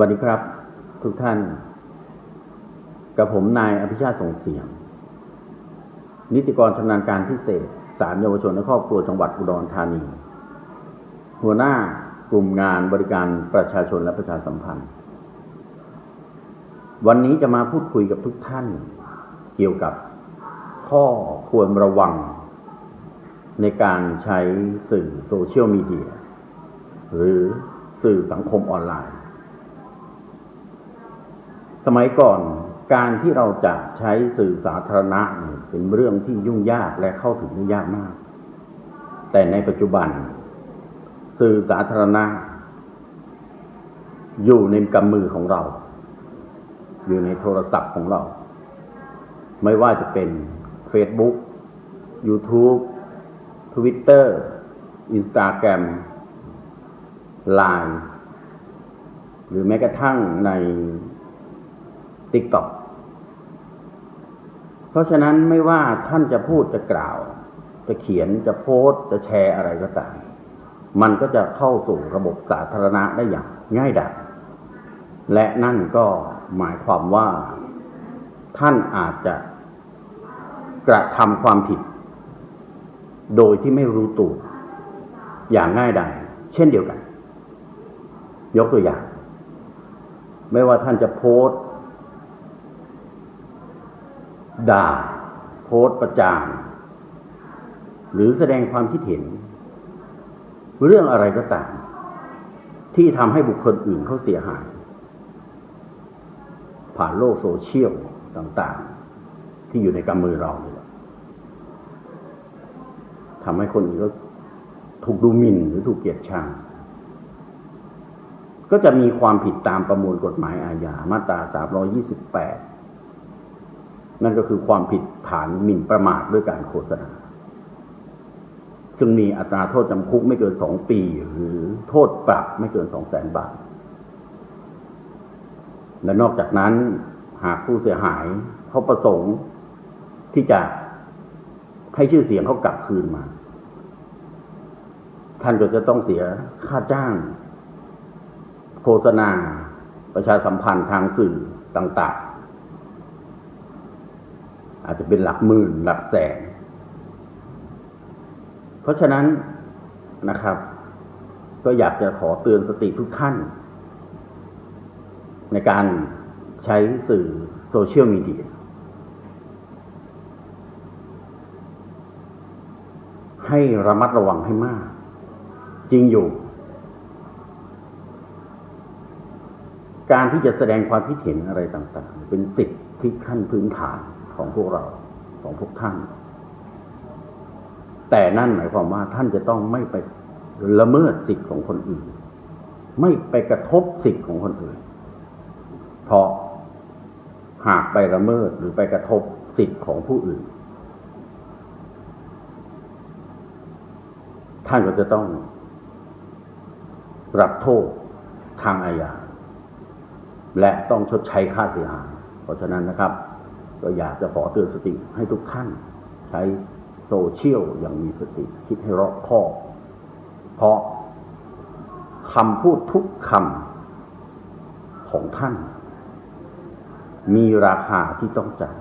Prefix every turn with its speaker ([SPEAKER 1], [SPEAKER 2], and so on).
[SPEAKER 1] วัสดีครับ ทุกท่าน กับผมนายอภิชาติส่งเสียง นิติกรชำนาญการพิเศษศาลเยาวชนและครอบครัวจังหวัดอุดรธานี หัวหน้ากลุ่มงานบริการประชาชนและประชาสัมพันธ์ วันนี้จะมาพูดคุยกับทุกท่าน เกี่ยวกับข้อควรระวัง ในการใช้สื่อโซเชียลมีเดียหรือสื่อสังคมออนไลน์ สมัยก่อนการที่เราจะใช้สื่อสาธารณะเนี่ยเป็นเรื่องที่ยุ่งยากและเข้าถึงได้ยากมาก แต่ในปัจจุบัน สื่อสาธารณะ อยู่ในกำมือของเรา อยู่ในโทรศัพท์ของเรา ไม่ว่าจะเป็น Facebook YouTube Twitter Instagram Line หรือแม้กระทั่งใน TikTok เพราะฉะนั้นไม่ว่าท่านจะพูดจะกล่าว จะเขียนจะโพสต์จะแชร์อะไรก็ตาม มันก็จะเข้าสู่ระบบสาธารณะได้อย่างง่ายดายและนั่นก็หมายความว่าท่านอาจจะกระทำความผิด โดยที่ไม่รู้ตัวอย่างง่ายดายเช่นเดียวกัน ยกตัวอย่าง ไม่ว่าท่านจะโพสต์ ด่า โพสประจานหรือแสดงความคิดเห็น เรื่องอะไรก็ตาม ที่ทำให้บุคคลอื่นเขาเสียหาย ผ่านโลกโซเชียลต่าง ๆ ที่อยู่ในกำมือเราเนี่ยทำให้คนอื่นก็ถูกดูหมิ่นหรือถูกเกลียดชังก็จะมีความผิดตามประมวลกฎหมายอาญามาตรา 328 นั่นก็คือความผิดฐานหมิ่นประมาทด้วยการโฆษณา ซึ่งมีอัตราโทษจำคุกไม่เกินสองปี หรือโทษปรับไม่เกินสองแสนบาท และนอกจากนั้นหากผู้เสียหายเขาประสงค์ที่จะให้ชื่อเสียงเขากลับคืนมา ท่านก็จะต้องเสียค่าจ้าง โฆษณา ประชาสัมพันธ์ทางสื่อต่าง ๆ อาจจะเป็นหลักหมื่นหลักแสน เพราะฉะนั้นนะครับ ก็อยากจะขอเตือนสติทุกท่าน ในการใช้สื่อโซเชียลมีเดียให้ระมัดระวังให้มาก จริงอยู่ การที่จะแสดงความคิดเห็นอะไรต่างๆ เป็นสิทธิขั้นพื้นฐาน ของพวกเราของพวกท่าน แต่นั่นหมายความว่าท่านจะต้องไม่ไปละเมิดสิทธิ์ของคนอื่น ไม่ไปกระทบสิทธิ์ของคนอื่น เพราะหากไปละเมิดหรือไปกระทบสิทธิ์ของผู้อื่น ท่านก็จะต้องรับโทษทางอาญาและต้องชดใช้ค่าเสียหาย เพราะฉะนั้นนะครับ ก็อยากจะขอเตือนสติให้ทุกท่านใช้โซเชียลอย่างมีสติ คิดให้รอบคอบ เพราะคำพูดทุกคำของท่าน มีราคาที่ต้องจ่าย